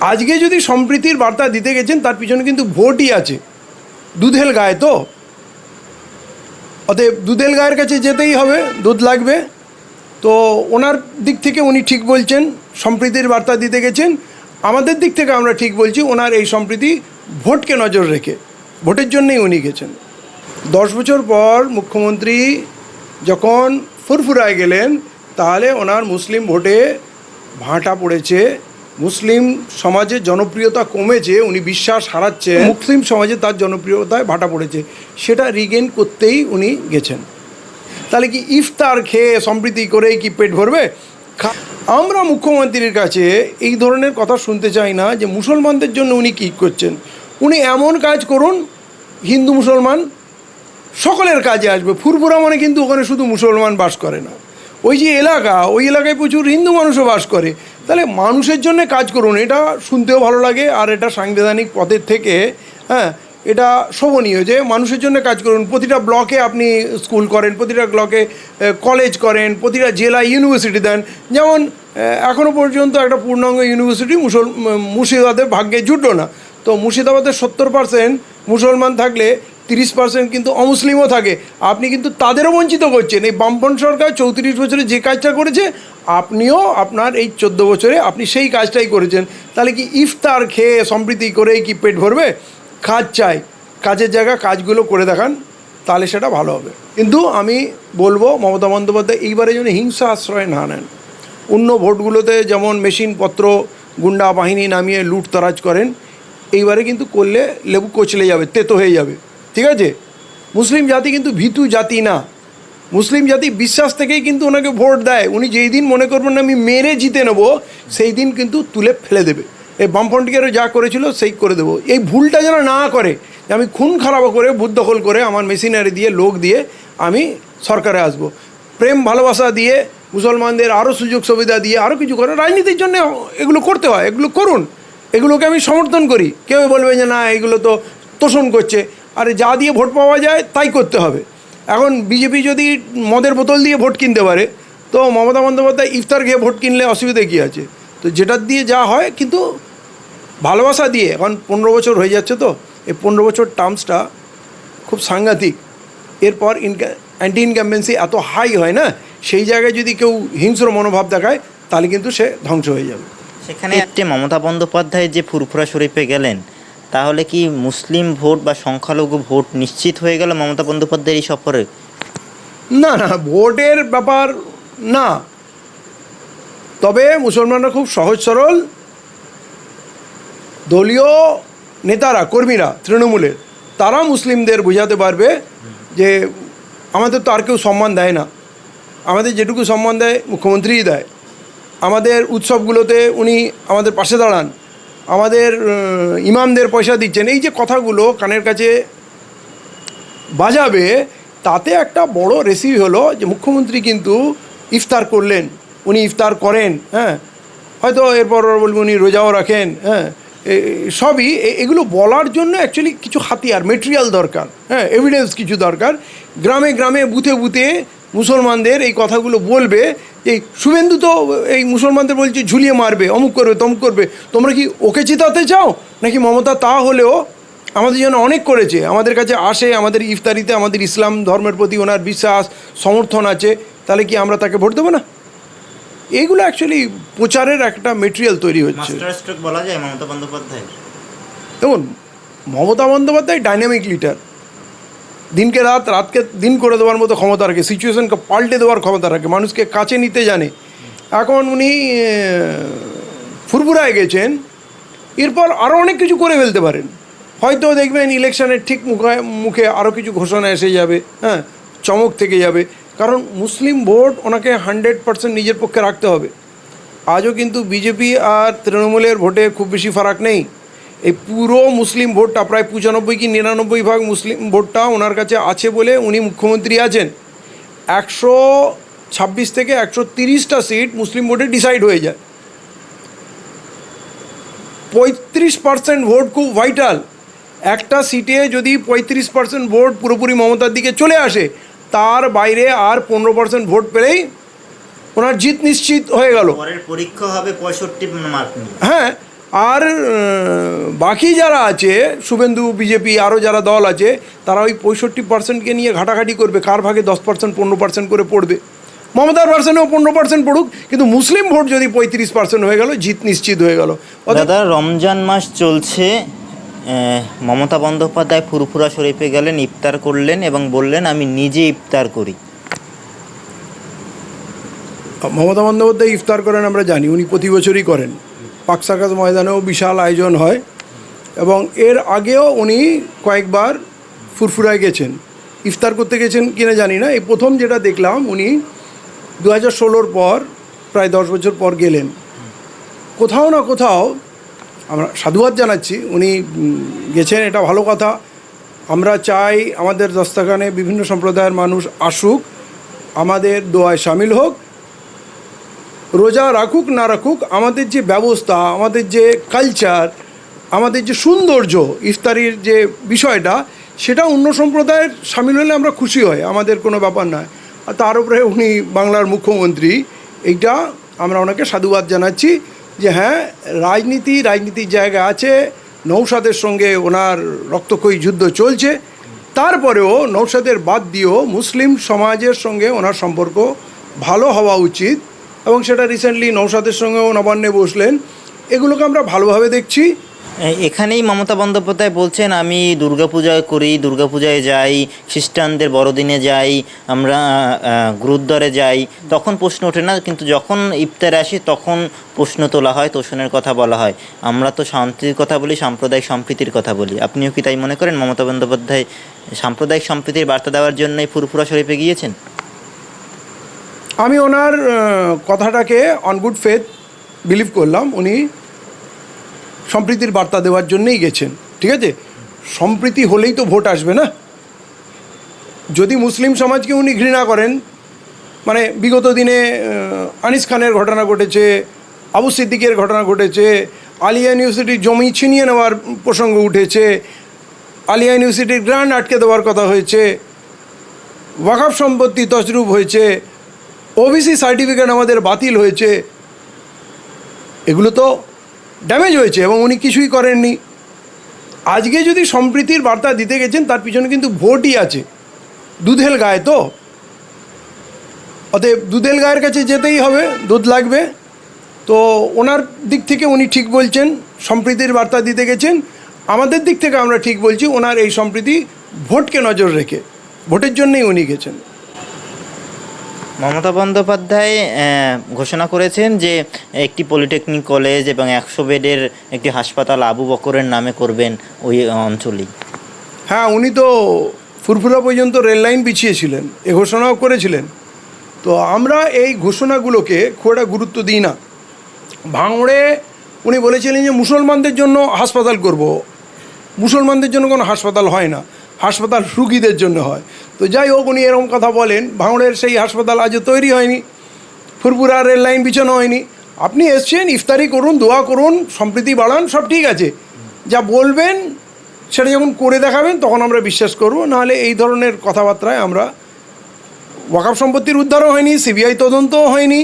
আজকে যদি সম্প্রীতির বার্তা দিতে গেছেন, তার পিছনে কিন্তু ভোটই আছে। দুধেল গায়ে তো। অতএব দুধেল গায়ের কাছে যেতেই হবে, দুধ লাগবে। তো ওনার দিক থেকে উনি ঠিক বলছেন, সম্প্রীতির বার্তা দিতে গেছেন। আমাদের দিক থেকে আমরা ঠিক বলছি, ওনার এই সম্প্রীতি ভোটকে নজর রেখে, ভোটের জন্যই উনি গেছেন। দশ বছর পর মুখ্যমন্ত্রী যখন ফুরফুরায় গেলেন, তাহলে ওনার মুসলিম ভোটে ভাঁটা পড়েছে। মুসলিম সমাজের জনপ্রিয়তা কমেছে, উনি বিশ্বাস হারাচ্ছে মুসলিম সমাজে তার জনপ্রিয়তায় ভাটা পড়েছে। সেটা রিগেন করতেই উনি গেছেন। তাহলে কি ইফতার খেয়ে সম্প্রীতি করেই কি পেট ভরবে? আমরা মুখ্যমন্ত্রীর কাছে এই ধরনের কথা শুনতে চাই না যে মুসলমানদের জন্য উনি কী করছেন। উনি এমন কাজ করুন, হিন্দু মুসলমান সকলের কাজে আসবে। ফুরফুরা মানে কিন্তু ওখানে শুধু মুসলমান বাস করে না। ওই যে এলাকা, ওই এলাকায় প্রচুর হিন্দু মানুষও বাস করে। তাহলে মানুষের জন্য কাজ করুন, এটা শুনতেও ভালো লাগে, আর এটা সাংবিধানিক পদের থেকে হ্যাঁ এটা শোভনীয় যে মানুষের জন্য কাজ করুন। প্রতিটা ব্লকে আপনি স্কুল করেন, প্রতিটা ব্লকে কলেজ করেন, প্রতিটা জেলায় ইউনিভার্সিটি দেন। যেমন এখনও পর্যন্ত একটা পূর্ণাঙ্গ ইউনিভার্সিটি মুসল, মুর্শিদাবাদের ভাগ্যে জুটলো না। তো মুর্শিদাবাদের সত্তর পার্সেন্ট মুসলমান থাকলে তিরিশ পার্সেন্ট কিন্তু অমুসলিমও থাকে। আপনি কিন্তু তাদেরও বঞ্চিত করছেন। এই বামপন সরকার চৌত্রিশ বছরে যে কাজটা করেছে, আপনিও আপনার এই চোদ্দ বছরে আপনি সেই কাজটাই করেছেন। তাহলে কি ইফতার খেয়ে সম্প্রীতি করেই কি পেট ভরবে? কাজ চাই। কাজের জায়গা কাজগুলো করে দেখান, তাহলে সেটা ভালো হবে। কিন্তু আমি বলব, মমতা বন্দ্যোপাধ্যায় এইবারে যেন হিংসা আশ্রয় না নেন। অন্য ভোটগুলোতে যেমন মেশিনপত্র, গুন্ডা বাহিনী নামিয়ে লুটতরাজ করেন, এইবারে কিন্তু করলে লেবু কচলে যাবে, তেতো হয়ে যাবে। ঠিক আছে? মুসলিম জাতি কিন্তু ভীতু জাতি না। মুসলিম জাতি বিশ্বাস থেকেই কিন্তু ওনাকে ভোট দেয়। উনি যেই দিন মনে করবেন না আমি মেরে জিতে নেব, সেই দিন কিন্তু তুলে ফেলে দেবে। এই বামফ্রন্টিকেরও যা করেছিল সেই করে দেবো। এই ভুলটা যেন না করে, যে আমি খুন খারাপ করে বুথ দখল করে আমার মেশিনারি দিয়ে, লোক দিয়ে আমি সরকারে আসব। প্রেম, ভালোবাসা দিয়ে, মুসলমানদের আরও সুযোগ সুবিধা দিয়ে আরও কিছু করে, রাজনীতির জন্য এগুলো করতে হয়, এগুলো করুন। এগুলোকে আমি সমর্থন করি। কেউ বলবে যে না, এগুলো তো তোষণ করছে। আরে যা দিয়ে ভোট পাওয়া যায় তাই করতে হবে। এখন বিজেপি যদি মদের বোতল দিয়ে ভোট কিনতে পারে, তো মমতা বন্দ্যোপাধ্যায় ইফতার খেয়ে ভোট কিনলে অসুবিধা কী আছে? তো যেটার দিয়ে যা হয় কিন্তু ভালোবাসা দিয়ে, এখন পনেরো বছর হয়ে যাচ্ছে তো, এই পনেরো বছর টার্মসটা খুব সাংঘাতিক। এরপর ইনকা অ্যান্টি ইনকামবেন্সি এত হাই হয় না, সেই জায়গায় যদি কেউ হিংস্র মনোভাব দেখায়, তাহলে কিন্তু সে ধ্বংস হয়ে যাবে। সেখানে একটি মমতা বন্দ্যোপাধ্যায় যে ফুরফুরা শরীফে গেলেন তাহলে কি মুসলিম ভোট বা সংখ্যালঘু ভোট নিশ্চিত হয়ে গেল মমতা বন্দ্যোপাধ্যায়ের এই সফরে? না না, ভোটের ব্যাপার না। তবে মুসলমানরা খুব সহজ সরল। দলীয় নেতারা, কর্মীরা, তৃণমূলের, তারা মুসলিমদের বোঝাতে পারবে যে আমাদের তো আর কেউ সম্মান দেয় না। আমাদের যেটুকু সম্মান দেয়, মুখ্যমন্ত্রীই দেয়। আমাদের উৎসবগুলোতে উনি আমাদের পাশে দাঁড়ান। আমাদের ইমামদের পয়সা দিচ্ছেন। এই যে কথাগুলো কানের কাছে বাজাবে, তাতে একটা বড় রেসিপি হলো যে মুখ্যমন্ত্রী কিন্তু ইফতার করলেন। উনি ইফতার করেন হ্যাঁ। হয়তো এরপর বলবে উনি রোজাও রাখেন হ্যাঁ। সবই এগুলো বলার জন্য অ্যাকচুয়ালি কিছু হাতিয়ার মেটেরিয়াল দরকার হ্যাঁ এভিডেন্স কিছু দরকার। গ্রামে গ্রামে, বুথে বুথে মুসলমানদের এই কথাগুলো বলবে। যে শুভেন্দু তো এই মুসলমানদের বলছে ঝুলিয়ে মারবে অমুক করবে তমুক করবে। তোমরা কি ওকে চিতাতে চাও? নাকি মমতা তা হলেও আমাদের জন্য অনেক করেছে আমাদের কাছে আসে আমাদের ইফতারিতে আমাদের ইসলাম ধর্মের প্রতি ওনার বিশ্বাস সমর্থন আছে তাহলে কি আমরা তাকে ভোট দেবো না? এইগুলো অ্যাকচুয়ালি প্রচারের একটা মেটেরিয়াল তৈরি হচ্ছে। বলা যায় মমতা বন্দ্যোপাধ্যায় দেখুন মমতা বন্দ্যোপাধ্যায় ডাইনামিক লিডার দিনকে রাত, রাতকে দিন করে দেওয়ার মতো ক্ষমতা রাখে সিচুয়েশনকে পাল্টে দেওয়ার ক্ষমতা রাখে, মানুষকে কাছে নিতে জানে। এখন উনি ফুরফুরায় গেছেন, এরপর আরও অনেক কিছু করে ফেলতে পারেন। হয়তো দেখবেন ইলেকশনের ঠিক মুখে মুখে আরও কিছু ঘোষণা এসে যাবে হ্যাঁ চমক থেকে যাবে। কারণ মুসলিম ভোট ওনাকে হান্ড্রেড পার্সেন্ট নিজের পক্ষে রাখতে হবে। আজও কিন্তু বিজেপি আর তৃণমূলের ভোটে খুব বেশি ফারাক নেই। এই পুরো মুসলিম ভোটটা প্রায় পঁচানব্বই কি নিরানব্বই ভাগ মুসলিম ভোটটা ওনার কাছে আছে বলে উনি মুখ্যমন্ত্রী আছেন। একশো ছাব্বিশ থেকে একশো তিরিশটা সিট মুসলিম ভোটে ডিসাইড হয়ে যায়। পঁয়ত্রিশ পার্সেন্ট ভোট খুব ভাইটাল। একটা সিটে যদি পঁয়ত্রিশ পার্সেন্ট ভোট পুরোপুরি মমতার দিকে চলে আসে তার বাইরে আর পনেরো পার্সেন্ট ভোট পেলেই ওনার জিত নিশ্চিত হয়ে গেল। পরীক্ষা হবে পঁয়ষট্টি মার্ক হ্যাঁ আর বাকি যারা আছে শুভেন্দু বিজেপি আরও যারা দল আছে তারা ওই পঁয়ষট্টি পার্সেন্টকে নিয়ে ঘাটাঘাটি করবে। কার ভাগে দশ পার্সেন্ট পনেরো পার্সেন্ট করে পড়বে? মমতার পার্সেন্টেও পনেরো পার্সেন্ট পড়ুক কিন্তু মুসলিম ভোট যদি পঁয়ত্রিশ পার্সেন্ট হয়ে গেল জিত নিশ্চিত হয়ে গেল। দাদা রমজান মাস চলছে মমতা বন্দ্যোপাধ্যায় ফুরফুরা শরীফে গেলেন ইফতার করলেন এবং বললেন আমি নিজে ইফতার করি। মমতা বন্দ্যোপাধ্যায় ইফতার করেন আমরা জানি উনি প্রতি বছরই করেন। পাকসাকাজ ময়দানেও বিশাল আয়োজন হয় এবং এর আগেও উনি কয়েকবার ফুরফুরায় গেছেন। ইফতার করতে গেছেন কিনা জানি না। এই প্রথম যেটা দেখলাম, উনি দু হাজার ষোলোর পর, প্রায় দশ বছর পর গেলেন। কোথাও না কোথাও আমরা সাধুবাদ জানাচ্ছি, উনি গেছেন, এটা ভালো কথা। আমরা চাই আমাদের দস্তাখানে বিভিন্ন সম্প্রদায়ের মানুষ আসুক, আমাদের দোয়ায় সামিল হোক রোজা রাখুক না রাখুক, আমাদের যে ব্যবস্থা, আমাদের যে কালচার আমাদের যে সৌন্দর্য, ইফতারির যে বিষয়টা, সেটা অন্য সম্প্রদায়ের সামিল হলে আমরা খুশি হই, আমাদের কোনো ব্যাপার নয়। আর তার উপরে উনি বাংলার মুখ্যমন্ত্রী, এইটা আমরা ওনাকে সাধুবাদ জানাচ্ছি যে হ্যাঁ রাজনীতি, রাজনীতির জায়গা আছে নৌসাদের সঙ্গে ওনার রক্তক্ষয়ী যুদ্ধ চলছে। তারপরেও নৌসাদের বাদ দিয়েও মুসলিম সমাজের সঙ্গে ওনার সম্পর্ক ভালো হওয়া উচিত। এবং সেটা রিসেন্টলি নৌসাদের সঙ্গেও নবান্নে বসলেন। এগুলোকে আমরা ভালোভাবে দেখছি। এখানেই মমতা বন্দ্যোপাধ্যায় বলছেন, আমি দুর্গাপূজা করি, দুর্গাপূজায় যাই, খ্রিস্টানদের বড়দিনে যাই, আমরা গুরুদ্বারে যাই। তখন প্রশ্ন ওঠে না, কিন্তু যখন ইফতারে আসি, তখন প্রশ্ন তোলা হয়, তোষণের কথা বলা হয়। আমরা তো শান্তির কথা বলি, সাম্প্রদায়িক সম্প্রীতির কথা বলি। আপনিও কি তাই মনে করেন? মমতা বন্দ্যোপাধ্যায় সাম্প্রদায়িক সম্প্রীতির বার্তা দেওয়ার জন্যই ফুরফুরা শরীফে গিয়েছেন? আমি ওনার কথাটাকে অন গুড ফেথ বিলিভ করলাম। উনি সম্প্রীতির বার্তা দেওয়ার জন্যই গেছেন, ঠিক আছে? সম্প্রীতি হলেই তো ভোট আসবে না। যদি মুসলিম সমাজকে উনি ঘৃণা করেন মানে বিগত দিনে আনিস খানের ঘটনা ঘটেছে, আবু সিদ্দিকের ঘটনা ঘটেছে, আলিয়া ইউনিভার্সিটির জমি ছিনিয়ে নেওয়ার প্রসঙ্গ উঠেছে, আলিয়া ইউনিভার্সিটির গ্রান্ট আটকে দেওয়ার কথা হয়েছে, ওয়াকাফ সম্পত্তি তছরূপ হয়েছে ওবিসি সার্টিফিকেট আমাদের বাতিল হয়েছে। এগুলো তো ড্যামেজ হয়েছে এবং উনি কিছুই করেননি। আজকে যদি সম্প্রীতির বার্তা দিতে গেছেন, তার পিছনে কিন্তু ভোটই আছে। দুধেল গায়ে তো। অতএব দুধেল গায়ের কাছে যেতেই হবে, দুধ লাগবে। তো ওনার দিক থেকে উনি ঠিক বলছেন, সম্প্রীতির বার্তা দিতে গেছেন। আমাদের দিক থেকে আমরা ঠিক বলছি, ওনার এই সম্প্রীতি ভোটকে নজর রেখে, ভোটের জন্যই উনি গেছেন। মমতা বন্দ্যোপাধ্যায় ঘোষণা করেছেন যে একটি পলিটেকনিক কলেজ এবং একশো বেডের একটি হাসপাতাল আবু বকরের নামে করবেন ওই অঞ্চলেই। হ্যাঁ উনি তো ফুরফুরা পর্যন্ত রেল লাইন বিছিয়েছিলেন এ ঘোষণাও করেছিলেন। তো আমরা এই ঘোষণাগুলোকে খুব একটা গুরুত্ব দিই না। ভাঙড়ে উনি বলেছিলেন যে মুসলমানদের জন্য হাসপাতাল করব। মুসলমানদের জন্য কোনো হাসপাতাল হয় না, হাসপাতাল রুগীদের জন্য হয়। তো যাই হোক, উনি এরকম কথা বলেন। ভাঙড়ের সেই হাসপাতাল আজও তৈরি হয়নি। ফুরপুরা রেল লাইন বিছানো হয়নি। আপনি এসছেন, ইফতারি করুন, দোয়া করুন, সম্প্রীতি বাড়ান, সব ঠিক আছে। যা বলবেন, সেটা যখন করে দেখাবেন, তখন আমরা বিশ্বাস করব। নাহলে এই ধরনের কথাবার্তায় আমরা ওয়াকাফ সম্পত্তির উদ্ধারও হয়নি, সিবিআই তদন্তও হয়নি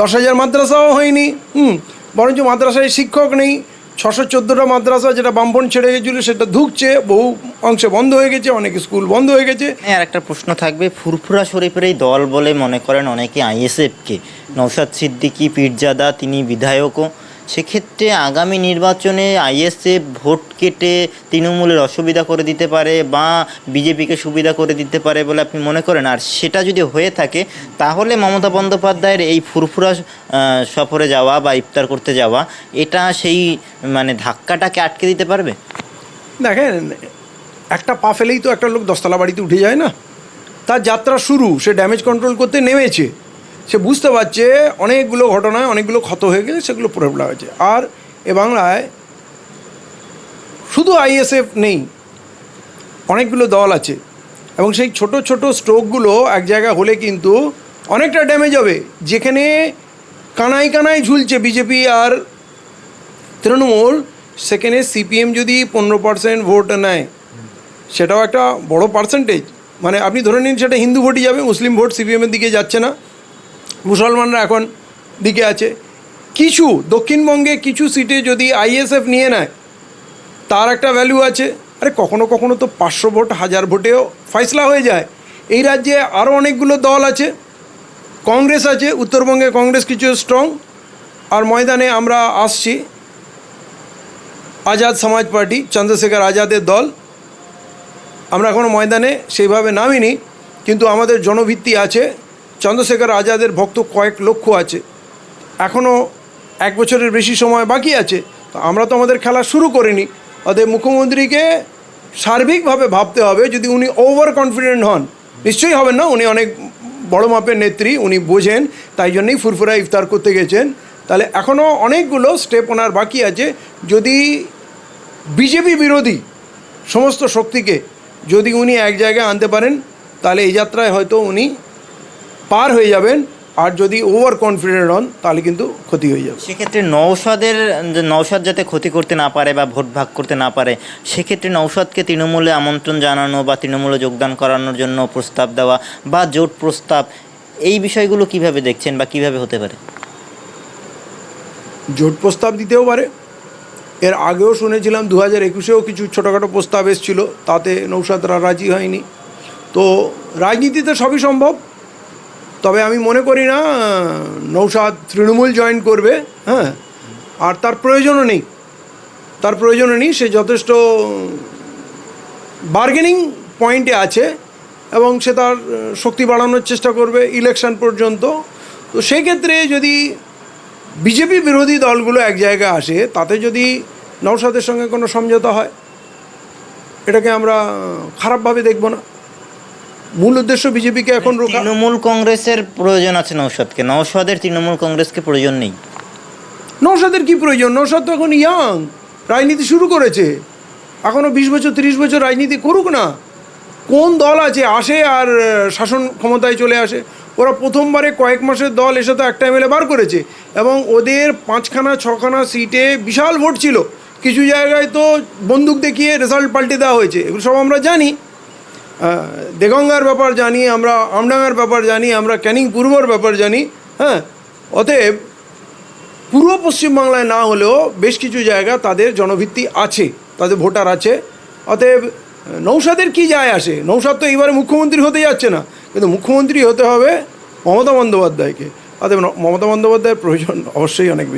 দশ হাজার মাদ্রাসাও হয়নি, হুম, বরঞ্চ মাদ্রাসায় শিক্ষক নেই। ছশো চোদ্দোটা মাদ্রাসা যেটা বামপন ছেড়ে গেছিল, সেটা ধুকছে, বহু অংশে বন্ধ হয়ে গেছে, অনেক স্কুল বন্ধ হয়ে গেছে। আর একটা প্রশ্ন থাকবে, ফুরফুরা শরীফের এই দল বলে মনে করেন অনেকে আইএসএফকে নৌসাদ সিদ্দিকি, পীরজাদা, তিনি বিধায়কও। সেক্ষেত্রে আগামী নির্বাচনে আইএসএফ ভোট কেটে তৃণমূলের অসুবিধা করে দিতে পারে বা বিজেপিকে সুবিধা করে দিতে পারে বলে আপনি মনে করেন? আর সেটা যদি হয়ে থাকে, তাহলে মমতা বন্দ্যোপাধ্যায়ের এই ফুরফুরা সফরে যাওয়া বা ইফতার করতে যাওয়া, এটা সেই মানে ধাক্কাটাকে আটকে দিতে পারবে? দেখেন, একটা পা ফেলেই তো একটা লোক দশতলা বাড়িতে উঠে যায় না। তার যাত্রা শুরু, সে ড্যামেজ কন্ট্রোল করতে নেমেছে। সে বুঝতে পারছে অনেকগুলো ঘটনায় অনেকগুলো ক্ষত হয়ে গেছে, সেগুলো পড়ে ফেলা হয়েছে। আর এ বাংলায় শুধু আইএসএফ নেই, অনেকগুলো দল আছে। এবং সেই ছোট ছোট স্ট্রোকগুলো এক জায়গায় হলে কিন্তু অনেকটা ড্যামেজ হবে। যেখানে কানায় কানায় ঝুলছে বিজেপি আর তৃণমূল, সেখানে সিপিএম যদি পনেরো পার্সেন্ট ভোট নেয়, সেটাও একটা বড় পার্সেন্টেজ মানে আপনি ধরে নিন সেটা হিন্দু ভোটই যাবে, মুসলিম ভোট সিপিএমের দিকে যাচ্ছে না। মুসলমানরা এখন দিকে আছে। কিছু দক্ষিণবঙ্গে কিছু সিটে যদি আইএসএফ নিয়ে নেয়, তার একটা ভ্যালু আছে। আরে কখনো কখনো তো পাঁচশো ভোট, হাজার ভোটেও ফয়সলা হয়ে যায়। এই রাজ্যে আরও অনেকগুলো দল আছে। কংগ্রেস আছে, উত্তরবঙ্গে কংগ্রেস কিছু স্ট্রং আর ময়দানে আমরা আসছি। আজাদ সমাজ পার্টি, চন্দ্রশেখর আজাদের দল। আমরা এখনও ময়দানে সেইভাবে নামিনি, কিন্তু আমাদের জনভিত্তি আছে। চন্দ্রশেখর আজাদের ভক্ত কয়েক লক্ষ আছে। এখনও এক বছরের বেশি সময় বাকি আছে। তো আমরা তো আমাদের খেলা শুরু করিনি। অতএব মুখ্যমন্ত্রীকে সার্বিকভাবে ভাবতে হবে, যদি উনি ওভার কনফিডেন্ট হন, নিশ্চয়ই হবেন না? উনি অনেক বড় মাপের নেত্রী, উনি বোঝেন, তাই জন্যই ফুরফুরা ইফতার করতে গেছেন। তাহলে এখনও অনেকগুলো স্টেপ ওনার বাকি আছে। যদি বিজেপি বিরোধী সমস্ত শক্তিকে যদি উনি এক জায়গায় আনতে পারেন, তাহলে এই যাত্রায় হয়তো উনি পার হয়ে যাবেন আর যদি ওভার কনফিডেন্ট হন তাহলে কিন্তু ক্ষতি হয়ে যাবে। সেক্ষেত্রে নৌসাদের যে নৌসাদ যাতে ক্ষতি করতে না পারে বা ভোট ভাগ করতে না পারে সেক্ষেত্রে নৌসাদকে তৃণমূলে আমন্ত্রণ জানানো বা তৃণমূলে যোগদান করানোর জন্য প্রস্তাব দেওয়া বা জোট প্রস্তাব এই বিষয়গুলো কীভাবে দেখছেন বা কীভাবে হতে পারে? জোট প্রস্তাব দিতেও পারে। এর আগেও শুনেছিলাম দু হাজার একুশেও কিছু ছোটোখাটো প্রস্তাব এসেছিল তাতে নৌসাদরা রাজি হয়নি। তো রাজনীতিতে সবই সম্ভব। তবে আমি মনে করি না নৌসাদ তৃণমূল জয়েন করবে হ্যাঁ? আর তার প্রয়োজনও নেই। তার প্রয়োজনও নেই, সে যথেষ্ট বার্গেনিং পয়েন্টে আছে এবং সে তার শক্তি বাড়ানোর চেষ্টা করবে ইলেকশন পর্যন্ত। তো সেই ক্ষেত্রে যদি বিজেপি বিরোধী দলগুলো এক জায়গায় আসে, তাতে যদি নৌসাদের সঙ্গে কোনো সমঝোতা হয়, এটাকে আমরা খারাপভাবে দেখব না। মূল উদ্দেশ্য বিজেপিকে এখন রোখা তৃণমূল কংগ্রেসের প্রয়োজন আছে নৌসাদকে নৌসাদের তৃণমূল কংগ্রেসকে প্রয়োজন নেই। নৌসাদের কি প্রয়োজন? নৌসাদ তো এখন ইয়াং রাজনীতি শুরু করেছে। এখনও বিশ বছর তিরিশ বছর রাজনীতি করুক না। কোন দল আছে আসে আর শাসন ক্ষমতায় চলে আসে? ওরা প্রথমবারে কয়েক মাসের দল এসে তো একটা এমএলএ বার করেছে। এবং ওদের পাঁচখানা ছখানা সিটে বিশাল ভোট ছিল। কিছু জায়গায় তো বন্দুক দেখিয়ে রেজাল্ট পাল্টে দেওয়া হয়েছে। এগুলো সব আমরা জানি। দেগঙ্গার ব্যাপার জানি, আমরা আমডাঙ্গার ব্যাপার জানি, আমরা ক্যানিং পূর্বর ব্যাপার জানি হ্যাঁ? অতএব, পূর্ব পশ্চিমবাংলায় না হলেও বেশ কিছু জায়গা তাদের জনভিত্তি আছে, তাদের ভোটার আছে। অতএব, নৌসাদের কি যায় আসে? নৌসাদ তো এইবারে মুখ্যমন্ত্রী হতে যাচ্ছে না, কিন্তু মুখ্যমন্ত্রী হতে হবে মমতা বন্দ্যোপাধ্যায়কে। অতএব, মমতা বন্দ্যোপাধ্যায়ের প্রয়োজন অবশ্যই অনেক বেশি।